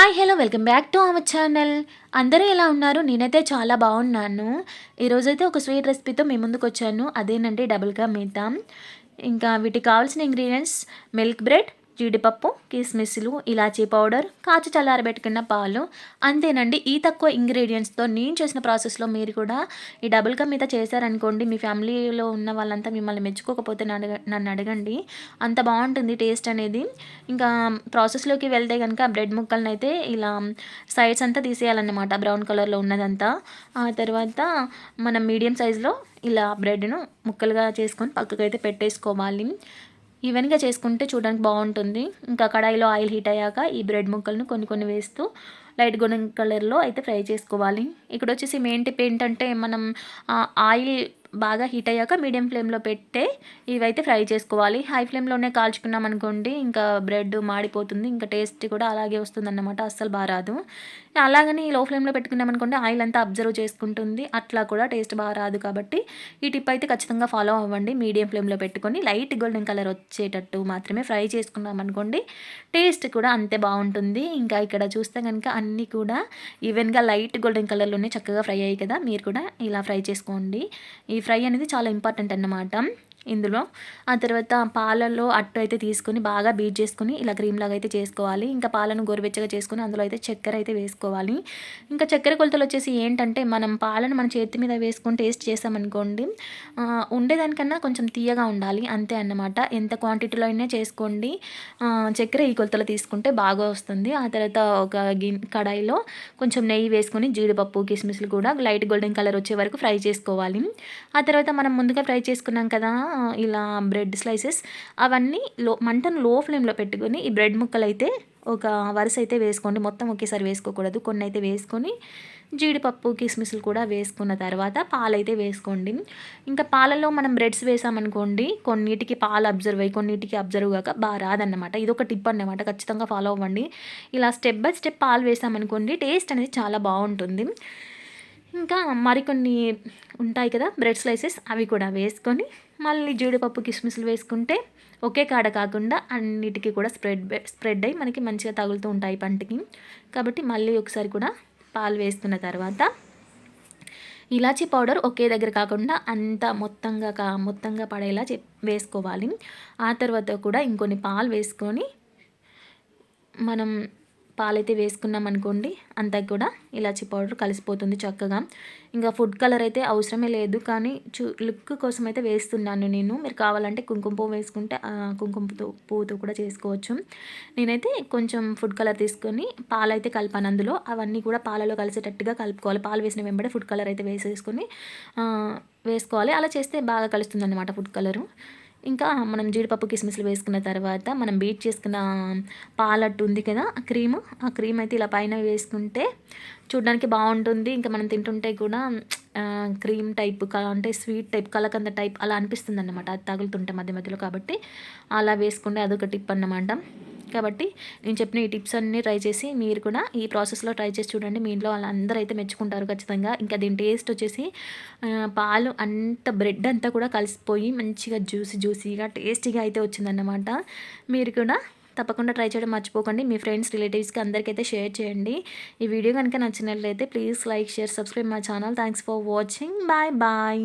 Hi hello welcome back to our channel. అందరూ ఎలా ఉన్నారు? నేనైతే చాలా బాగున్నాను. ఈరోజైతే ఒక స్వీట్ రెసిపీతో మీ ముందుకు వచ్చాను. అదేనండి డబుల్గా మీతా ఇంకా వీటికి కావాల్సిన ఇంగ్రీడియంట్స్ మిల్క్ బ్రెడ్ జీడిపప్పు కిస్మిస్లు ఇలాచీ పౌడర్ కాచి చల్లారబెట్టుకున్న పాలు. అంతేనండి ఈ తక్కువ ఇంగ్రీడియంట్స్తో నేను చేసిన ప్రాసెస్లో మీరు కూడా ఈ డబుల్ కమ్ మీద చేశారనుకోండి మీ ఫ్యామిలీలో ఉన్న వాళ్ళంతా మిమ్మల్ని మెచ్చుకోకపోతే నన్ను అడగండి. అంత బాగుంటుంది టేస్ట్ అనేది. ఇంకా ప్రాసెస్లోకి వెళ్తే కనుక బ్రెడ్ ముక్కలను అయితే ఇలా సైడ్స్ అంతా తీసేయాలన్నమాట బ్రౌన్ కలర్లో ఉన్నదంతా. ఆ తర్వాత మనం మీడియం సైజులో ఇలా బ్రెడ్ను ముక్కలుగా చేసుకొని పక్కకైతే పెట్టేసుకోవాలి. ఈవెన్గా చేసుకుంటే చూడడానికి బాగుంటుంది. ఇంకా కడాయిలో ఆయిల్ హీట్ అయ్యాక ఈ బ్రెడ్ ముక్కలను కొన్ని కొన్ని వేస్తూ లైట్ గోల్డెన్ కలర్లో అయితే ఫ్రై చేసుకోవాలి. ఇక్కడ వచ్చేసి మెయిన్ టిప్ ఏంటంటే మనం ఆయిల్ బాగా హీట్ అయ్యాక మీడియం ఫ్లేమ్లో పెట్టే ఇవైతే ఫ్రై చేసుకోవాలి. హై ఫ్లేమ్లోనే కాల్చుకున్నాం అనుకోండి ఇంకా బ్రెడ్ మాడిపోతుంది. ఇంకా టేస్ట్ కూడా అలాగే వస్తుంది అన్నమాట అస్సలు బాగా రాదు. అలాగని లో ఫ్లేమ్లో పెట్టుకున్నాం అనుకోండి ఆయిల్ అంతా అబ్జర్వ్ చేసుకుంటుంది. అట్లా కూడా టేస్ట్ బాగా రాదు కాబట్టి ఈ టిప్ అయితే ఖచ్చితంగా ఫాలో అవ్వండి. మీడియం ఫ్లేమ్లో పెట్టుకొని లైట్ గోల్డెన్ కలర్ వచ్చేటట్టు మాత్రమే ఫ్రై చేసుకున్నాం అనుకోండి టేస్ట్ కూడా అంతే బాగుంటుంది. ఇంకా ఇక్కడ చూస్తే కనుక అన్నీ కూడా ఈవెన్గా లైట్ గోల్డెన్ కలర్లోనే చక్కగా ఫ్రై అయ్యాయి కదా. మీరు కూడా ఇలా ఫ్రై చేసుకోండి. ఈ ఫ్రై అనేది చాలా ఇంపార్టెంట్ అన్నమాట. ఇందులో. ఆ తర్వాత పాలల్లో అట్టు అయితే తీసుకొని బాగా బీట్ చేసుకుని ఇలా క్రీమ్ లాగా అయితే చేసుకోవాలి. ఇంకా పాలను గోరువెచ్చగా చేసుకుని అందులో అయితే చక్కెర అయితే వేసుకోవాలి. ఇంకా చక్కెర కొలతలు వచ్చేసి ఏంటంటే మనం పాలను మన చేతి మీద వేసుకొని టేస్ట్ చేసామనుకోండి ఉండేదానికన్నా కొంచెం తీయగా ఉండాలి. అంతే అన్నమాట. ఎంత క్వాంటిటీలో అయినా చేసుకోండి. చక్కెర ఈ కొలతలు తీసుకుంటే బాగా వస్తుంది. ఆ తర్వాత ఒక గిన్ కడాయిలో కొంచెం నెయ్యి వేసుకొని జీడిపప్పు కిస్మిస్లు కూడా లైట్ గోల్డెన్ కలర్ వచ్చే వరకు ఫ్రై చేసుకోవాలి. ఆ తర్వాత మనం ముందుగా ఫ్రై చేసుకున్నాం కదా ఇలా బ్రెడ్ స్లైసెస్ అవన్నీ లో మంటను లో ఫ్లేమ్లో పెట్టుకొని ఈ బ్రెడ్ ముక్కలు అయితే ఒక వరుస అయితే వేసుకోండి. మొత్తం ఒకేసారి వేసుకోకూడదు. కొన్ని అయితే వేసుకొని జీడిపప్పు కిస్మిస్లు కూడా వేసుకున్న తర్వాత పాలైతే వేసుకోండి. ఇంకా పాలలో మనం బ్రెడ్స్ వేసామనుకోండి కొన్నిటికి పాలు అబ్జర్వ్ అయ్యి కొన్నిటికి అబ్జర్వ్ కాక బాగా రాదన్నమాట. ఇది ఒక టిప్ అన్నమాట. ఖచ్చితంగా ఫాలో అవ్వండి. ఇలా స్టెప్ బై స్టెప్ పాలు వేసామనుకోండి టేస్ట్ అనేది చాలా బాగుంటుంది. ఇంకా మరికొన్ని ఉంటాయి కదా బ్రెడ్ స్లైసెస్ అవి కూడా వేసుకొని మళ్ళీ జీడిపప్పు కిస్మిస్లు వేసుకుంటే ఒకే కాడ కాకుండా అన్నిటికీ కూడా స్ప్రెడ్ స్ప్రెడ్ అయ్యి మనకి మంచిగా తగులుతూ ఉంటాయి పంటకి. కాబట్టి మళ్ళీ ఒకసారి కూడా పాలు వేస్తున్న తర్వాత ఇలాచీ పౌడర్ ఒకే దగ్గర కాకుండా అంత మొత్తంగా కా మొత్తంగా పడేలా వేసుకోవాలి. ఆ తర్వాత కూడా ఇంకొన్ని పాలు వేసుకొని మనం పాలైతే వేసుకున్నాం అనుకోండి అంతా కూడా ఇలాచి పౌడర్ కలిసిపోతుంది చక్కగా. ఇంకా ఫుడ్ కలర్ అయితే అవసరమే లేదు కానీ చూ లుక్ కోసం అయితే వేస్తున్నాను నేను. మీరు కావాలంటే కుంకుమ పువ్వు వేసుకుంటే కుంకుమ పువ్వుతో కూడా చేసుకోవచ్చు. నేనైతే కొంచెం ఫుడ్ కలర్ తీసుకొని పాలైతే కలిపాను అందులో. అవన్నీ కూడా పాలలో కలిసేటట్టుగా కలుపుకోవాలి. పాలు వేసిన వెంబడే ఫుడ్ కలర్ అయితే వేసేసుకొని వేసుకోవాలి. అలా చేస్తే బాగా కలుస్తుంది అనమాట ఫుడ్ కలరు. ఇంకా మనం జీడిపప్పు కిస్మిస్లు వేసుకున్న తర్వాత మనం బీట్ చేసుకున్న పాలట్టు ఉంది కదా ఆ క్రీమ్ ఆ క్రీమ్ అయితే ఇలా పైన వేసుకుంటే చూడడానికి బాగుంటుంది. ఇంకా మనం తింటుంటే కూడా క్రీమ్ టైప్ అంటే స్వీట్ టైప్ కలకంద టైప్ అలా అనిపిస్తుంది అన్నమాట అది తగులుతుంటే మధ్య మధ్యలో కాబట్టి అలా వేసుకుంటే అదొక టిప్ అన్నమాట. కాబట్టి నేను చెప్పిన ఈ టిప్స్ అన్నీ ట్రై చేసి మీరు కూడా ఈ ప్రాసెస్లో ట్రై చేసి చూడండి. మీ ఇంట్లో వాళ్ళందరూ అయితే మెచ్చుకుంటారు ఖచ్చితంగా. ఇంకా దీని టేస్ట్ వచ్చేసి పాలు అంత బ్రెడ్ అంతా కూడా కలిసిపోయి మంచిగా జ్యూసీ జ్యూసీగా టేస్టీగా అయితే వచ్చిందన్నమాట. మీరు కూడా తప్పకుండా ట్రై చేయడం మర్చిపోకండి. మీ ఫ్రెండ్స్ రిలేటివ్స్కి అందరికైతే షేర్ చేయండి. ఈ వీడియో కనుక నచ్చినట్లయితే please like share subscribe my channel. Thanks for watching. Bye bye.